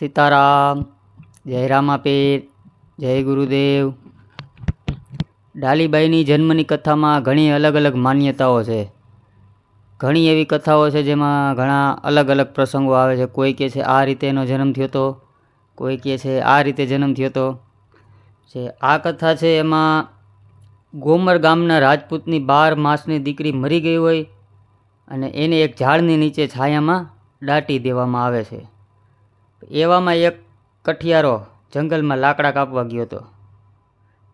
સીતારામ, જય રામાપીર, જય ગુરુદેવ. ડાલીબાઈની જન્મની કથામાં ઘણી અલગ અલગ માન્યતાઓ છે. ઘણી એવી કથાઓ છે જેમાં ઘણા અલગ અલગ પ્રસંગો આવે છે. કોઈ કહે છે, આ રીતે એનો જન્મ થયો હતો કોઈ કહે છે, આ રીતે જન્મ થયો હતો જે આ કથા છે એમાં ગોમર ગામના રાજપૂતની બાર માસની દીકરી મરી ગઈ હોય અને એને એક ઝાડની નીચે છાયામાં દાટી દેવામાં આવે છે. એવામાં એક કઠિયારો જંગલમાં લાકડા કાપવા ગયો હતો.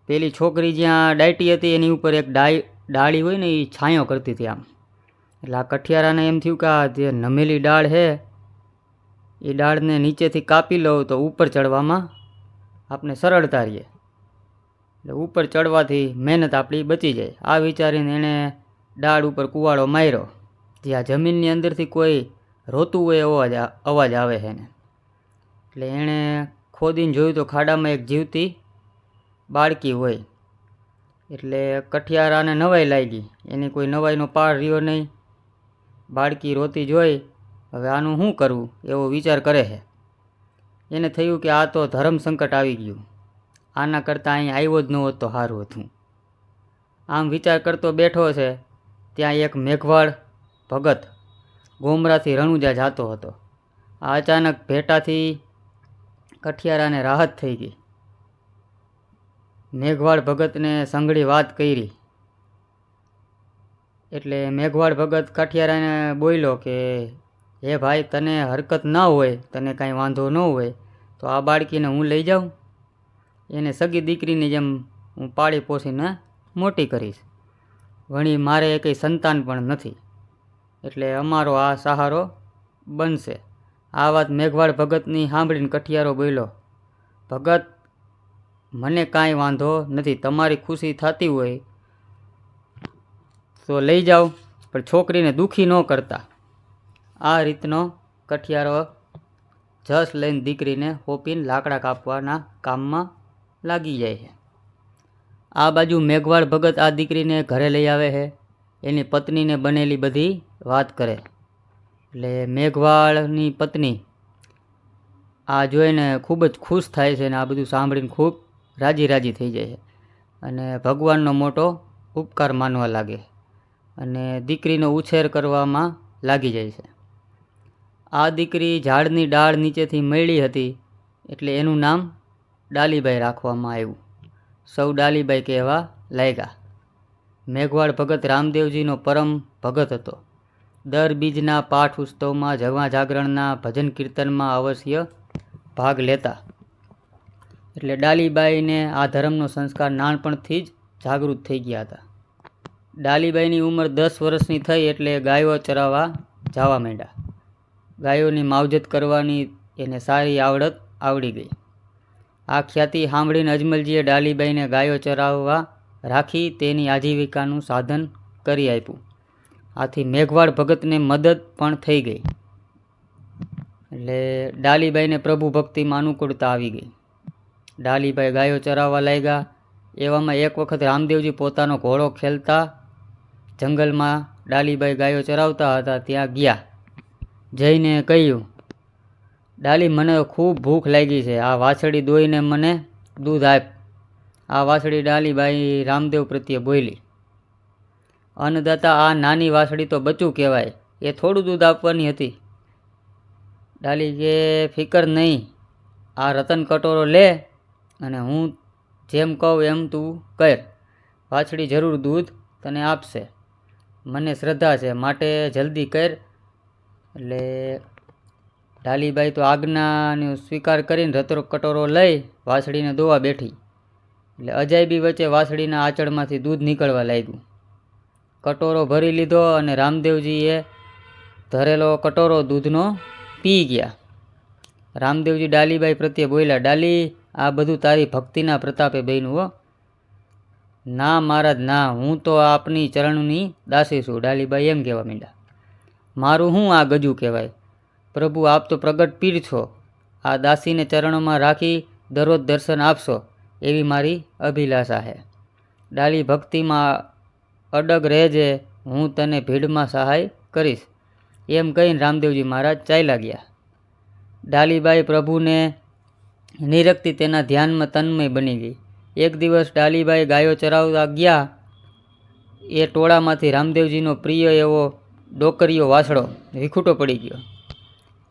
પેલી છોકરી જ્યાં ડાયટી હતી, એની ઉપર એક ડાય, ડાળી હોય ને, એ છાંયો કરતી હતી આમ. એટલે આ કઠિયારાને એમ થયું કે આ જે નમેલી ડાળ છે, એ ડાળને નીચેથી કાપી લઉં તો ઉપર ચડવામાં આપણે સરળતા રહીએ એટલે ઉપર ચડવાથી મહેનત આપણી બચી જાય. આ વિચારીને એણે ડાળ ઉપર કુવાડો માર્યો. જ્યાં જમીનની અંદરથી કોઈ રોતું હોય એવો અવાજ અવાજ આવે છે એને. એટલે એણે ખોદીને જોયું તો ખાડામાં એક જીવતી બાળકી હોય. એટલે કઠિયારાને નવાઈ લાગી. એની કોઈ નવાઈનો પાર રહ્યો નહીં. બાળકી રોતી જોઈ, હવે આનું શું કરવું એવો વિચાર કરે છે. એને થયું કે આ તો ધર્મ સંકટ આવી ગયું. આના કરતાં અહીં આવ્યો જ ન હોત તો સારું હતું. આમ વિચાર કરતો બેઠો છે, ત્યાં એક મેઘવાળ ભગત ગોમરાથી રણુજા જાતો હતો. આ અચાનક ભેટાથી કઠિયારાને રાહત થઈ ગઈ. મેઘવાળ ભગતને સંઘળી વાત કરી. એટલે મેઘવાળ ભગત કાઠિયારાને બોલ્યો કે, હે ભાઈ, તને હરકત ના હોય, તને કાંઈ વાંધો ન હોય, તો આ બાળકીને હું લઈ જાઉં. એને સગી દીકરીની જેમ હું પાળી પોસીને મોટી કરીશ. વણી મારે કંઈ સંતાન પણ નથી. એટલે અમારો આ સહારો બનશે. આ વાત મેઘવાળ ભગતની સાંભળીને કઠિયારો બોલ્યો, ભગત, મને કાંઈ વાંધો નથી, તમારી ખુશી થતી હોય તો લઈ જાઓ, પણ છોકરીને દુઃખી ન કરતા. આ રીતનો કઠિયારો જસ લઈને દીકરીને હોપીને લાકડા કાપવાના કામમાં લાગી જાય છે. આ બાજુ મેઘવાળ ભગત આ દીકરીને ઘરે લઈ આવે છે, એની પત્નીને બનેલી બધી વાત કરે. એટલે મેઘવાળની પત્ની આ જોઈને ખૂબ જ ખુશ થાય છે અને આ બધું સાંભળીને ખૂબ રાજી રાજી થઈ જાય છે. અને ભગવાનનો મોટો ઉપકાર માનવા લાગે અને દીકરીનો ઉછેર કરવામાં લાગી જાય છે. આ દીકરી ઝાડની ડાળ નીચેથી મળી હતી એટલે એનું નામ ડાલીબાઈ રાખવામાં આવ્યું. સૌ ડાલીબાઈ કહેવા લાગ્યા. મેઘવાળ ભગત રામદેવજીનો પરમ ભગત હતો. દર બીજના પાઠ ઉત્સવમાં જવા જાગરણના ભજન કીર્તનમાં અવશ્ય ભાગ લેતા. એટલે ડાલીબાઈને આ ધર્મનો સંસ્કાર નાનપણથી જ જાગૃત થઈ ગયા હતા. ડાલીબાઈની ઉંમર દસ વર્ષની થઈ એટલે ગાયો ચરાવવા જવા માંડ્યા. ગાયોની માવજત કરવાની એને સારી આવડત આવડી ગઈ. આ ખ્યાતિ સાંભળીને અજમલજીએ ડાલીબાઈને ગાયો ચરાવવા રાખી તેની આજીવિકાનું સાધન કરી આપ્યું. આથી મેઘવાળ ભગતને મદદ પણ થઈ ગઈ. એટલે ડાલીબાઈને પ્રભુ ભક્તિમાં અનુકૂળતા આવી ગઈ. ડાલીબાઈ ગાયો ચરાવવા લાગ્યા. એવામાં એક વખત રામદેવજી પોતાનો ઘોડો ખેલતા જંગલમાં ડાલીબાઈ ગાયો ચરાવતા હતા, ત્યાં ગયા. જઈને કહ્યું, ડાલી, મને ખૂબ ભૂખ લાગી છે. આ વાછડી દોઈને મને દૂધ આપ. આ વાછડી ડાલીબાઈ રામદેવ પ્રત્યે બોલી અન્નદાતા આ નાની વાસળી તો બચું કહેવાય. એ થોડું દૂધ આપવાની હતી. ડાલી કે, ફિકર નહીં. આ રતન કટોરો લે અને હું જેમ કહું એમ તું કર. વાછડી જરૂર દૂધ તને આપશે. મને શ્રદ્ધા છે. માટે જલ્દી કર. એટલે ડાલીબાઈ તો આજ્ઞાનો સ્વીકાર કરીને રતરો કટોરો લઈ વાછડીને દોવા બેઠી. એટલે અજાયબી વચ્ચે વાછડીના આંચળમાંથી દૂધ નીકળવા લાગ્યું. કટોરો ભરી લીધો અને રામદેવજીએ ધરેલો કટોરો દૂધનો પી ગયા. રામદેવજી ડાલીબાઈ પ્રત્યે બોલ્યા, ડાલી, આ બધું તારી ભક્તિના પ્રતાપે બન્યું હો. ના મહારાજ, ના, હું તો આપની ચરણની દાસી છું, ડાલીબાઈ એમ કહેવા માંડ્યા. મારું શું આ ગજુ કહેવાય? પ્રભુ, આપ તો પ્રગટ પીર છો. આ દાસીને ચરણોમાં રાખી દરરોજ દર્શન આપશો, એવી મારી અભિલાષા છે. ડાલી ભક્તિમાં અડગ રહેજે, હું તને ભીડમાં સહાય કરીશ. એમ કહીને રામદેવજી મહારાજ ચાલ્યા ગયા. ડાલીબાઈ પ્રભુને નિરખતી તેના ધ્યાનમાં તન્મય બની ગઈ. એક દિવસ ડાલીબાઈ ગાયો ચરાવતા ગયા. એ ટોળામાંથી રામદેવજીનો પ્રિય એવો ડોકરીયો વાસળો વિખૂટો પડી ગયો.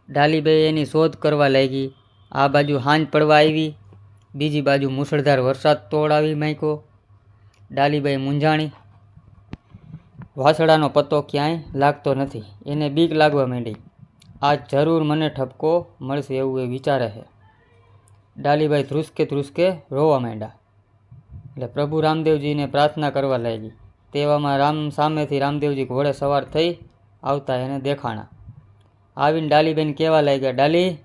ડાલીબાઈ એની શોધ કરવા લાગી. આ બાજુ હાંજ પડવા આવી. બીજી બાજુ મુસળધાર વરસાદ તોડાવી માંક્યો ડાલીબાઈ મૂંઝાણી વાસડાનો પત્તો ક્યાંય લાગતો નથી. એને બીક લાગવા માંડી. આ જરૂર મને ઠપકો મળશે એવું એ વિચારે છે. ડાલીબાઈ ધ્રુસકે ધ્રુસકે રોવા માંડ્યા. એટલે પ્રભુ રામદેવજીને પ્રાર્થના કરવા લાગી. તેવામાં રામ સામેથી રામદેવજી ઘોડે સવાર થઈ આવતા એને દેખાણા. આવીને ડાલીબેન કહેવા લાગ્યા, ડાલી,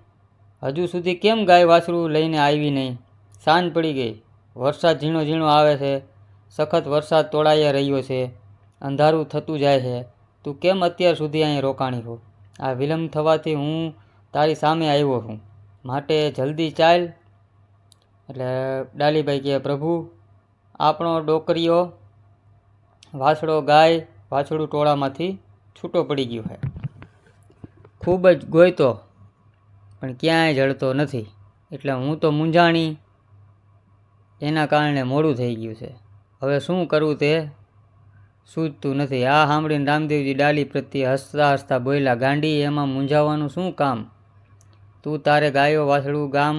હજુ સુધી કેમ ગાય વાછરું લઈને આવી નહીં? સાંજ પડી ગઈ. વરસાદ ઝીણો ઝીણો આવે છે. સખત વરસાદ તોડાયા રહ્યો છે. અંધારું થતું જાય છે. તું કેમ અત્યાર સુધી અહીં રોકાણી હો? આ વિલંબ થવાથી હું તારી સામે આવ્યો છું. માટે જલ્દી ચાલ. એટલે ડાલીભાઈ કહે, પ્રભુ, આપણો ડોકરીઓ વાછડો ગાય વાછડું ટોળામાંથી છૂટો પડી ગયો છે. ખૂબ જ ગોયતો, પણ ક્યાંય જળતો નથી. એટલે હું તો મૂંઝાણી. એના કારણે મોડું થઈ ગયું છે. હવે શું કરવું તે સૂઝતું નથી. આ સાંભળીને રામદેવજી ડાલી પ્રત્યે હસતા હસતા બોલ્યા, ગાંડી, એમાં મૂંઝાવાનું શું કામ? તું તારે ગાયો વાસળું ગામ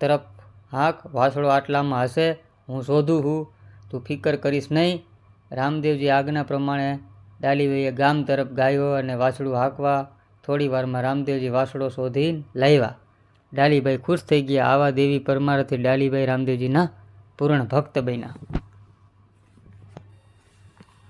તરફ હાક વાસળો આટલામાં હશે, હું શોધું છું તું ફિકર કરીશ નહીં. રામદેવજી આજ્ઞા પ્રમાણે ડાલીભાઈએ ગામ તરફ ગાયો અને વાસળું હાંકવા થોડી વારમાં રામદેવજી વાસળો શોધી લાવ્યા. ડાલીભાઈ ખુશ થઈ ગયા. આવા દેવી પરમારથી ડાલીભાઈ રામદેવજીના પૂર્ણ ભક્ત બન્યા.